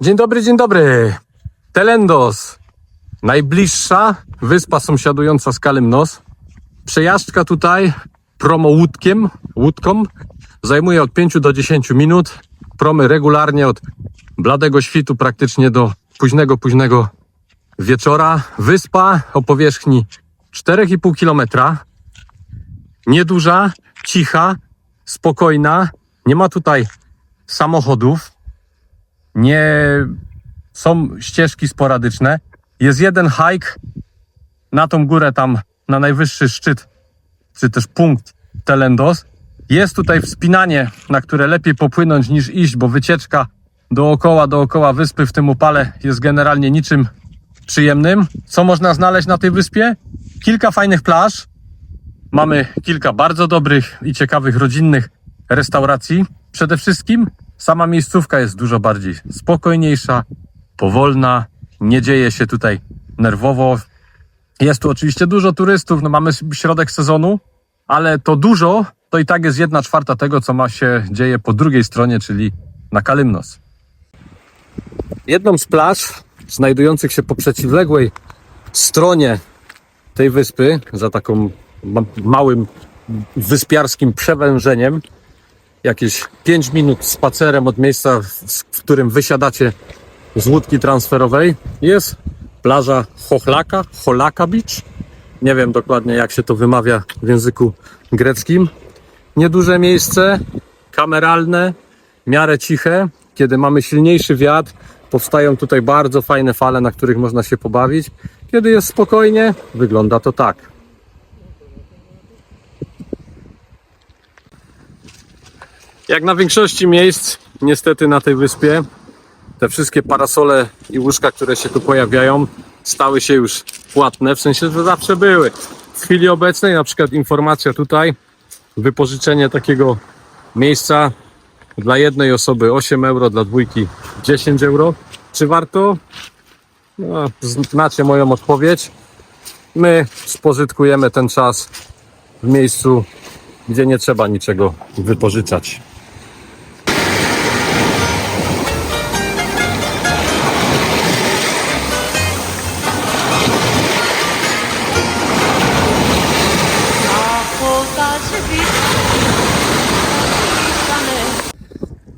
Dzień dobry, dzień dobry. Telendos. Najbliższa wyspa sąsiadująca z Kalymnos. Przejażdżka tutaj promo łódkiem, łódką zajmuje od 5 do 10 minut. Promy regularnie od bladego świtu praktycznie do późnego, późnego wieczora. Wyspa o powierzchni 4,5 kilometra. Nieduża, cicha, spokojna. Nie ma tutaj samochodów. Nie są ścieżki sporadyczne. Jest jeden hike na tą górę tam, na najwyższy szczyt, czy też punkt Telendos. Jest tutaj wspinanie, na które lepiej popłynąć niż iść, bo wycieczka dookoła, dookoła wyspy w tym upale jest generalnie niczym przyjemnym. Co można znaleźć na tej wyspie? Kilka fajnych plaż. Mamy kilka bardzo dobrych i ciekawych rodzinnych restauracji. Przede wszystkim sama miejscówka jest dużo bardziej spokojniejsza, powolna, nie dzieje się tutaj nerwowo. Jest tu oczywiście dużo turystów, no mamy środek sezonu, ale to dużo to i tak jest jedna czwarta tego, co ma się dzieje po drugiej stronie, czyli na Kalymnos. Jedną z plaż znajdujących się po przeciwległej stronie tej wyspy, za taką ma- małym wyspiarskim przewężeniem, jakieś 5 minut spacerem od miejsca, w, którym wysiadacie z łódki transferowej, jest plaża Chochlaka, Cholaka Beach. Nie wiem dokładnie jak się to wymawia w języku greckim. Nieduże miejsce, kameralne, miarę ciche. Kiedy mamy silniejszy wiatr, powstają tutaj bardzo fajne fale, na których można się pobawić. Kiedy jest spokojnie, wygląda to tak. Jak na większości miejsc, niestety na tej wyspie, te wszystkie parasole i łóżka, które się tu pojawiają, stały się już płatne, w sensie, że zawsze były. W chwili obecnej, na przykład informacja tutaj, wypożyczenie takiego miejsca dla jednej osoby 8 euro, dla dwójki 10 euro. Czy warto? No, znacie moją odpowiedź. My spożytkujemy ten czas w miejscu, gdzie nie trzeba niczego wypożyczać.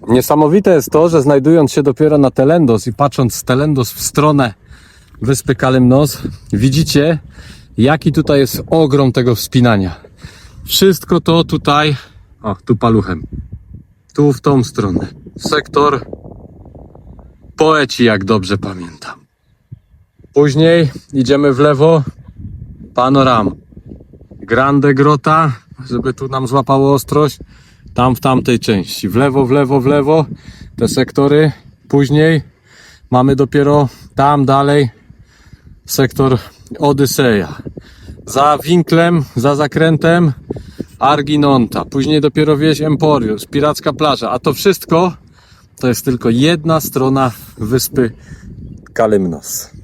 Niesamowite jest to, że znajdując się dopiero na Telendos i patrząc z Telendos w stronę wyspy Kalymnos, widzicie, jaki tutaj jest ogrom tego wspinania. Wszystko to tutaj, o, tu paluchem, tu w tą stronę. Sektor poeci, jak dobrze pamiętam. Później idziemy w lewo, panoram. Grande Grota, żeby tu nam złapało ostrość tam w tamtej części. W lewo, w lewo, w lewo te sektory. Później mamy dopiero tam dalej sektor Odyseja. Za winklem, za zakrętem Arginonta. Później dopiero wieś Emporius, Piracka Plaża. A to wszystko to jest tylko jedna strona wyspy Kalymnos.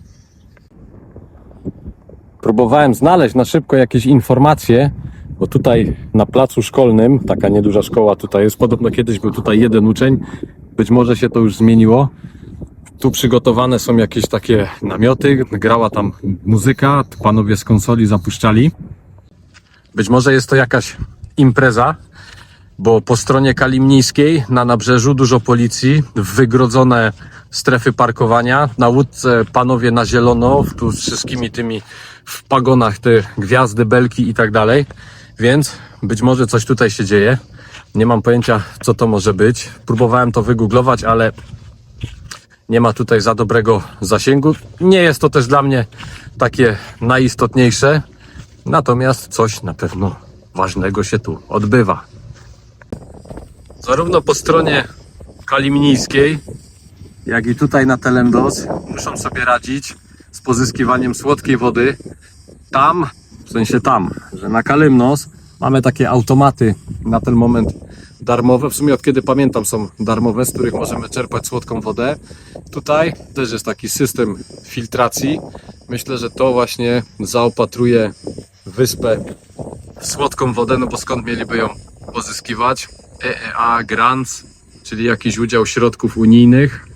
Próbowałem znaleźć na szybko jakieś informacje, bo tutaj na placu szkolnym, taka nieduża szkoła tutaj jest, podobno kiedyś był tutaj jeden uczeń, być może się to już zmieniło. Tu przygotowane są jakieś takie namioty, grała tam muzyka, panowie z konsoli zapuszczali. Być może jest to jakaś impreza, bo po stronie kalimnińskiej na nabrzeżu dużo policji, wygrodzone strefy parkowania, na łódce panowie na zielono, tu z wszystkimi tymi w pagonach te gwiazdy, belki i tak dalej, więc być może coś tutaj się dzieje. Nie mam pojęcia, co to może być. Próbowałem to wygooglować, ale nie ma tutaj za dobrego zasięgu. Nie jest to też dla mnie takie najistotniejsze, natomiast coś na pewno ważnego się tu odbywa. Zarówno po stronie kalimnińskiej, jak i tutaj na Telendos muszą sobie radzić z pozyskiwaniem słodkiej wody. Tam, w sensie tam, że na Kalymnos mamy takie automaty na ten moment darmowe. W sumie od kiedy pamiętam są darmowe, z których możemy czerpać słodką wodę. Tutaj też jest taki system filtracji. Myślę, że to właśnie zaopatruje wyspę w słodką wodę, no bo skąd mieliby ją pozyskiwać? EEA Grants, czyli jakiś udział środków unijnych.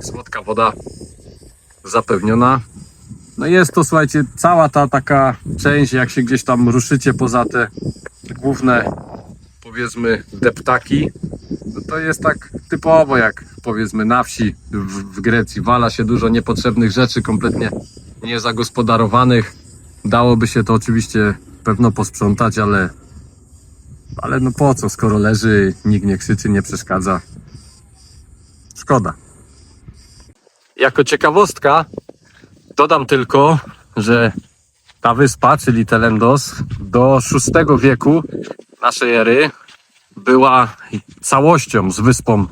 Słodka woda zapewniona. No jest to, słuchajcie, cała ta taka część, jak się gdzieś tam ruszycie poza te główne, powiedzmy, deptaki, no to jest tak typowo jak powiedzmy na wsi w, w Grecji. Wala się dużo niepotrzebnych rzeczy, kompletnie niezagospodarowanych. Dałoby się to oczywiście pewno posprzątać, ale, ale no po co, skoro leży, nikt nie krzyczy, nie przeszkadza. Szkoda. Jako ciekawostka dodam tylko, że ta wyspa, czyli Telendos, do VI wieku naszej ery była całością z wyspą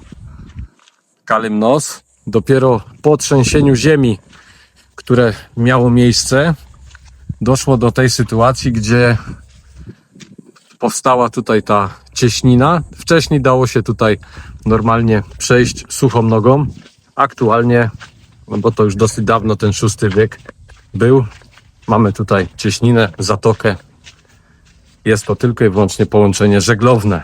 Kalymnos. Dopiero po trzęsieniu ziemi, które miało miejsce, doszło do tej sytuacji, gdzie powstała tutaj ta cieśnina. Wcześniej dało się tutaj normalnie przejść suchą nogą. Aktualnie, no bo to już dosyć dawno, ten VI wiek był, mamy tutaj cieśninę, zatokę. Jest to tylko i wyłącznie połączenie żeglowne.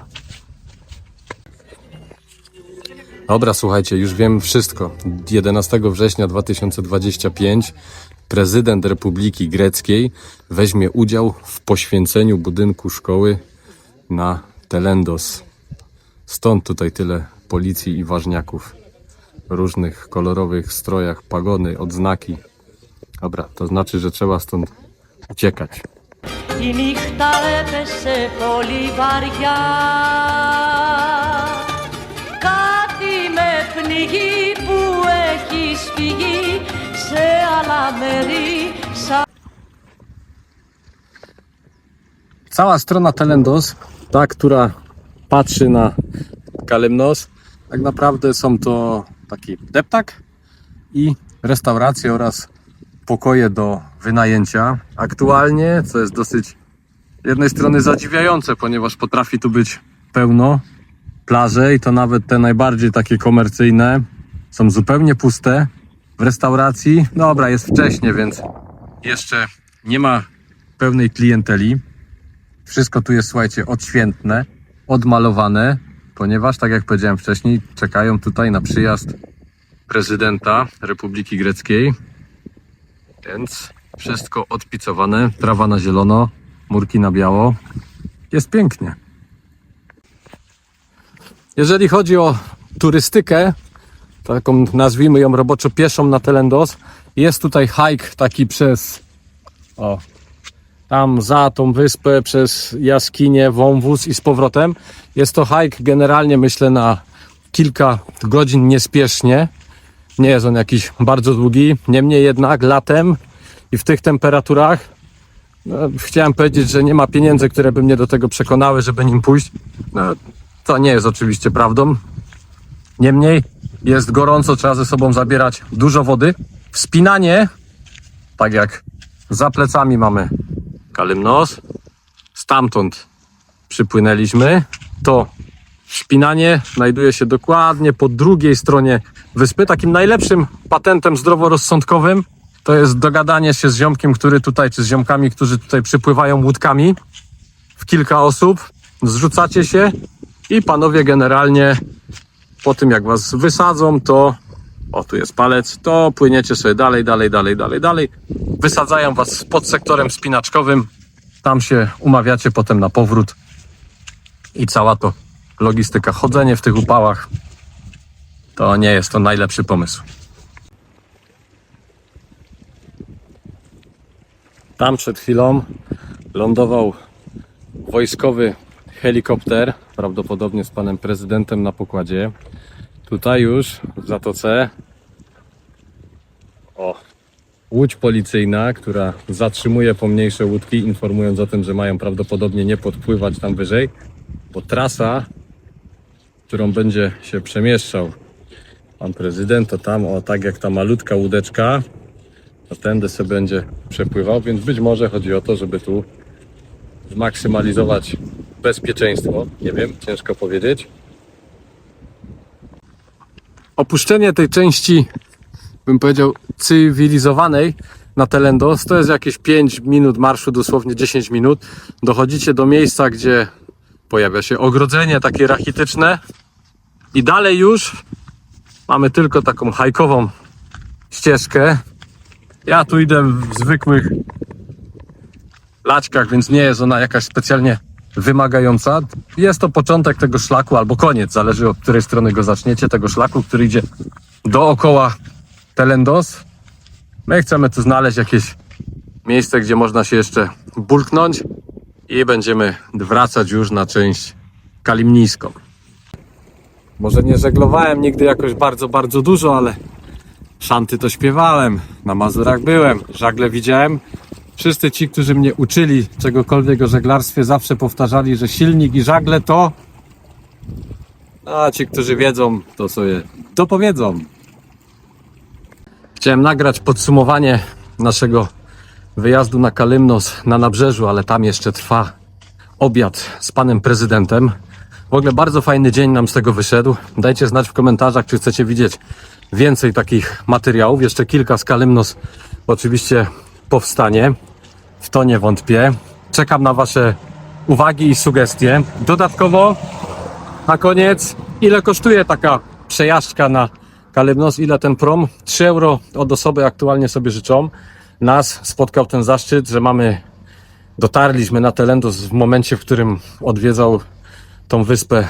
Dobra, słuchajcie, już wiem wszystko. 11 września 2025 prezydent Republiki Greckiej weźmie udział w poświęceniu budynku szkoły na Telendos. Stąd tutaj tyle policji i ważniaków W różnych kolorowych strojach, pagony, odznaki. Dobra, to znaczy, że trzeba stąd uciekać. Η νύχτα έπεσε πολύ βαριά Κάτι με πνιγεί που έχεις φύγει σε άλλα μέρη Σαν Cała strona Telendos, ta, która patrzy na Kalemnos, tak naprawdę są to taki deptak i restauracje oraz pokoje do wynajęcia. Aktualnie, co jest dosyć z jednej strony zadziwiające, ponieważ potrafi tu być pełno plaże i to nawet te najbardziej takie komercyjne są zupełnie puste. W restauracji, dobra, jest wcześnie, więc jeszcze nie ma pełnej klienteli. Wszystko tu jest, słuchajcie, odświętne, odmalowane, ponieważ, tak jak powiedziałem wcześniej, czekają tutaj na przyjazd prezydenta Republiki Greckiej. Więc wszystko odpicowane, trawa na zielono, murki na biało. Jest pięknie. Jeżeli chodzi o turystykę, taką nazwijmy ją roboczo pieszą na Telendos, jest tutaj hike taki przez o, tam za tą wyspę przez jaskinię, wąwóz i z powrotem. Jest to hike generalnie myślę na kilka godzin niespiesznie. Nie jest on jakiś bardzo długi. Niemniej jednak latem i w tych temperaturach no, chciałem powiedzieć, że nie ma pieniędzy, które by mnie do tego przekonały, żeby nim pójść. No, to nie jest oczywiście prawdą. Niemniej jest gorąco, trzeba ze sobą zabierać dużo wody. Wspinanie, tak jak za plecami mamy Kalymnos, stamtąd przypłynęliśmy, to Szpinanie znajduje się dokładnie po drugiej stronie wyspy. Takim najlepszym patentem zdroworozsądkowym to jest dogadanie się z ziomkiem, który tutaj, czy z ziomkami, którzy tutaj przypływają łódkami w kilka osób. Zrzucacie się i panowie generalnie po tym jak was wysadzą, to o tu jest palec, to płyniecie sobie dalej, dalej, dalej, dalej, dalej. Wysadzają was pod sektorem spinaczkowym. Tam się umawiacie potem na powrót i cała to logistyka. Chodzenie w tych upałach to nie jest to najlepszy pomysł. Tam przed chwilą lądował wojskowy helikopter, prawdopodobnie z panem prezydentem na pokładzie. Tutaj już w Zatoce o, łódź policyjna, która zatrzymuje pomniejsze łódki, informując o tym, że mają prawdopodobnie nie podpływać tam wyżej, bo trasa, którą będzie się przemieszczał pan prezydent, to tam, o tak jak ta malutka łódeczka, to tędy sobie będzie przepływał, więc być może chodzi o to, żeby tu zmaksymalizować bezpieczeństwo. Nie wiem, ciężko powiedzieć. Opuszczenie tej części, bym powiedział, cywilizowanej na Telendos to jest jakieś 5 minut marszu, dosłownie 10 minut. Dochodzicie do miejsca, gdzie pojawia się ogrodzenie takie rachityczne i dalej już Mamy tylko taką hajkową ścieżkę. Ja tu idę w zwykłych laczkach, więc nie jest ona jakaś specjalnie wymagająca. Jest to początek tego szlaku albo koniec, zależy od której strony go zaczniecie, tego szlaku, który idzie dookoła Telendos. My chcemy tu znaleźć jakieś miejsce, gdzie można się jeszcze bulknąć i będziemy wracać już na część kalimnijską. Może nie żeglowałem nigdy jakoś bardzo, bardzo dużo, ale szanty to śpiewałem, na Mazurach byłem, żagle widziałem. Wszyscy ci, którzy mnie uczyli czegokolwiek o żeglarstwie, zawsze powtarzali, że silnik i żagle to. A ci, którzy wiedzą, to sobie dopowiedzą. Chciałem nagrać podsumowanie naszego wyjazdu na Kalymnos na nabrzeżu, ale tam jeszcze trwa obiad z panem prezydentem. W ogóle bardzo fajny dzień nam z tego wyszedł. Dajcie znać w komentarzach, czy chcecie widzieć więcej takich materiałów. Jeszcze kilka z Kalymnos oczywiście powstanie. W to nie wątpię. Czekam na wasze uwagi i sugestie. Dodatkowo na koniec, ile kosztuje taka przejażdżka na Kalymnos? Ile ten prom? 3 euro od osoby aktualnie sobie życzą. Nas spotkał ten zaszczyt, że mamy, dotarliśmy na Telendos w momencie, w którym odwiedzał tą wyspę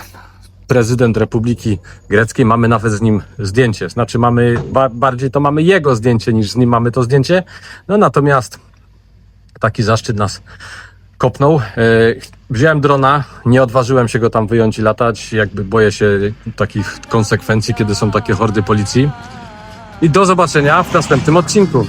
prezydent Republiki Greckiej. Mamy nawet z nim zdjęcie. Znaczy mamy, ba bardziej to mamy jego zdjęcie niż z nim mamy to zdjęcie. No natomiast taki zaszczyt nas kopnął. E, Wziąłem drona, nie odważyłem się go tam wyjąć i latać, jakby boję się takich konsekwencji, kiedy są takie hordy policji. I do zobaczenia w następnym odcinku.